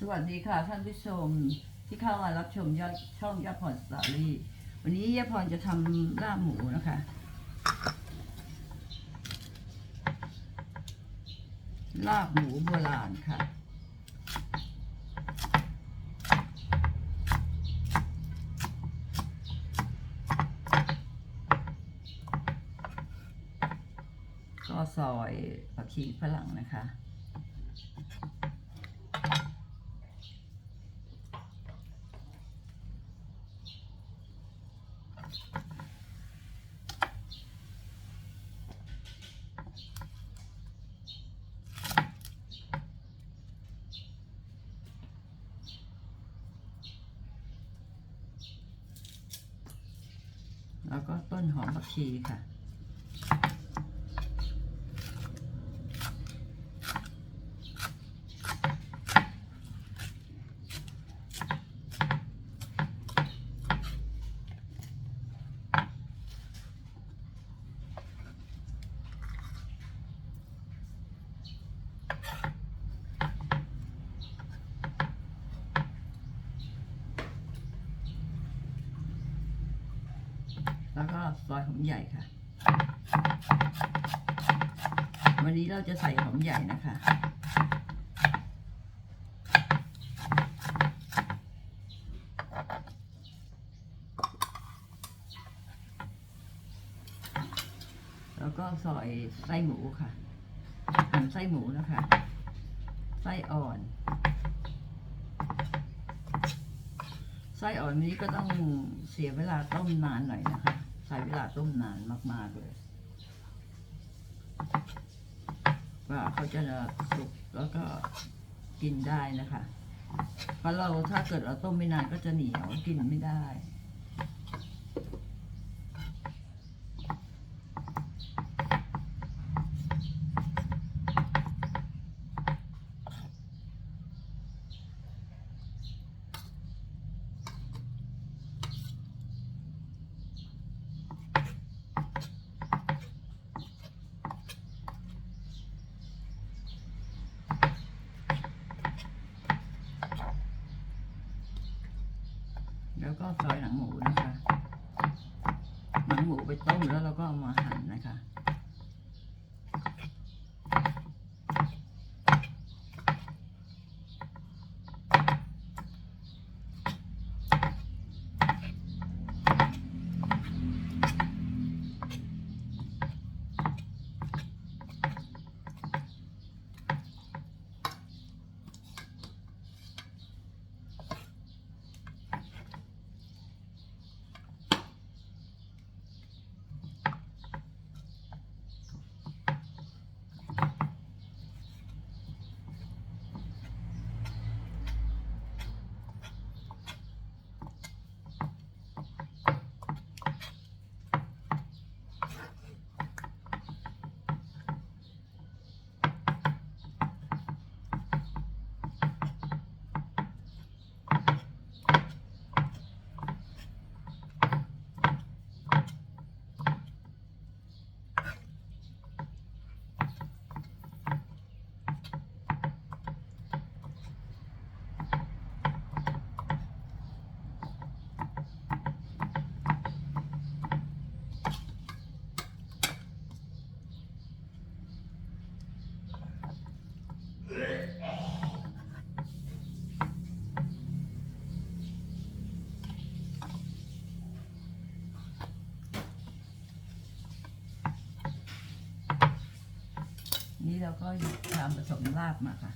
สวัสดีค่ะท่านผู้ชมที่เข้ามารับชมยอดช่องยอดพรสตอรี่ วันนี้ยอดพรจะทำลาบหมูนะคะ ลาบหมูโบราณค่ะ ก็ซอยผักชีฝรั่งนะคะ แล้วก็ต้นหอมผักชีค่ะ แล้วก็ซอยหอมใหญ่ค่ะ วันนี้เราจะใส่หอมใหญ่นะคะแล้วก็ซอยไส้หมูค่ะหั่นไส้หมูนะคะ ไส้อ่อน ไส้อ่อนนี้ก็ต้องเสียเวลาต้มนานหน่อยนะคะ ใช้เวลาต้มนานมาก ๆ เลย ว่าเขาจะสุกแล้วก็กินได้นะคะ เพราะเราถ้าเกิดเราต้มไม่นานก็จะเหนียวกินไม่ได้ แล้วก็ซอยหนังหมูนะคะ หนังหมูไปต้มแล้วเราก็เอามาหั่นนะคะ นี่ เราก็หยิบชามผสมลาบมาค่ะ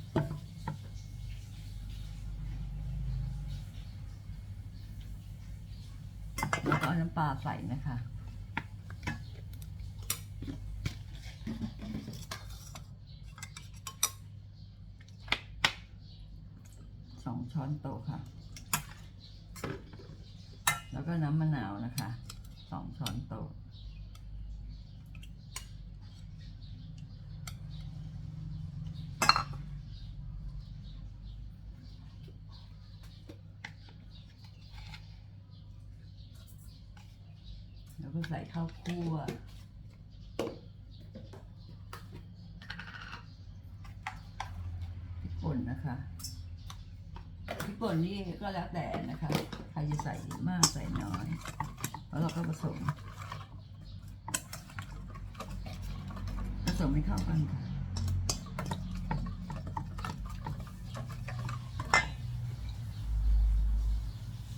แล้วก็น้ำปลาใส่นะคะสองช้อนโต๊ะค่ะ แล้วก็น้ำมะนาวนะคะสองช้อนโต๊ะ แล้วก็ใส่ข้าวคั่วพริกป่นนะคะพริกป่นนี่ก็แล้วแต่นะคะ ใครจะใส่มากใส่น้อย แล้วเราก็ผสม ผสมให้เข้ากันค่ะ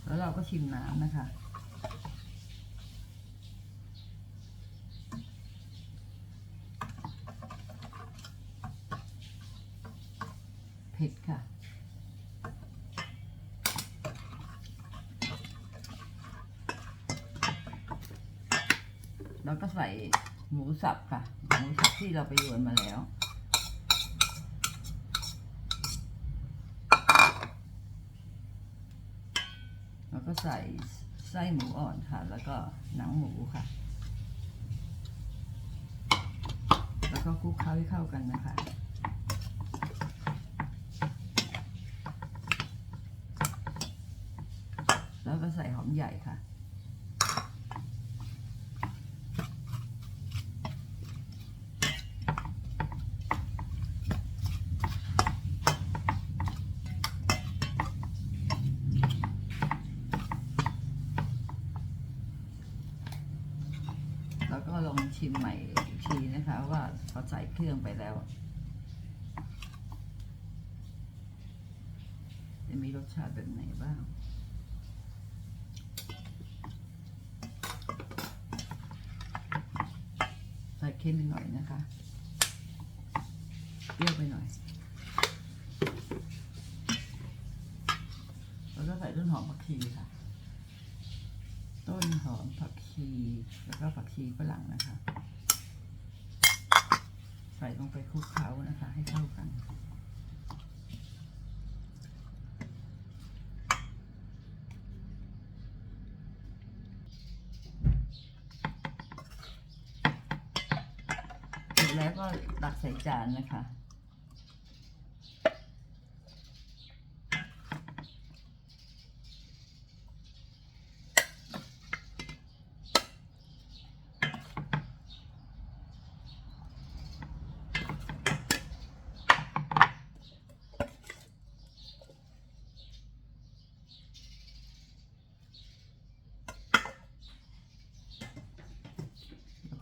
แล้วเราก็ชิมน้ำนะคะ ผ็ดค่ะแล้วก็ใส่หมูสับค่ะ หมูสับที่เราไปโยนมาแล้วแล้วก็ใส่ไส้หมูอ่อนค่ะ แล้วก็หนังหมูค่ะ แล้วก็คลุกเคล้าให้เข้ากันนะคะ แล้วก็ ใหญ่ค่ะ แล้วก็ลองชิมใหม่อีกทีนะคะว่าพอใส่เครื่องไปแล้วจะมีรสชาติแบบไหนบ้าง ใส่ เค็มไปหน่อยนะคะ เปรี้ยวไปหน่อย แล้วก็ใส่ต้นหอมผักชีค่ะ ต้นหอมผักชี แล้วก็ผักชีฝรั่งนะคะ ใส่ลงไปคลุกเคล้านะคะ ให้เข้ากัน เสร็จ แล้วก็ตักใส่จานนะคะ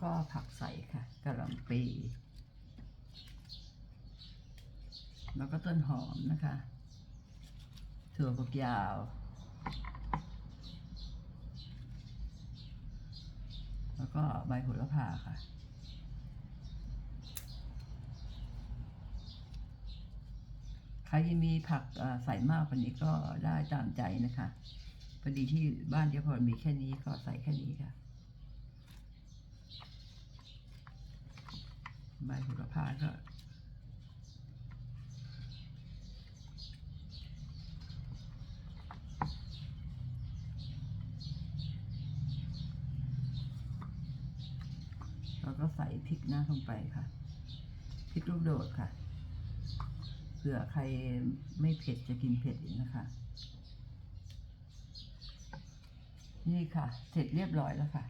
ก็ผักใส่ค่ะกระหล่ำปี แล้วก็ต้นหอมนะคะถั่วฝักยาว แล้วก็ใบโหระพาค่ะใครมีผักใส่มากกว่านี้ก็ได้ตามใจนะคะพอดีที่บ้านเดียวพอมีแค่นี้ก็ใส่แค่นี้ค่ะ ใบโหระพาก็แล้วก็ใส่พริกหน้าลงไปค่ะ พริกลูกโดดค่ะ เผื่อใครไม่เผ็ดจะกินเผ็ดอีกนะคะ นี่ค่ะ เสร็จเรียบร้อยแล้วค่ะ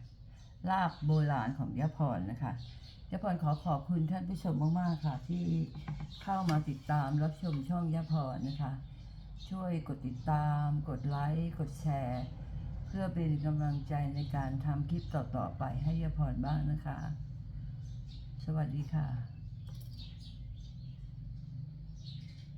ลาบโบราณของยะพรนะคะ ยาพรขอขอบคุณท่านผู้ชมมากๆค่ะ ที่เข้ามาติดตามรับชมช่องยาพรนะคะ ช่วยกดติดตาม กดไลค์กดแชร์ เพื่อเป็นกำลังใจในการทำคลิปต่อๆไปให้ยาพรบ้างนะคะ สวัสดีค่ะ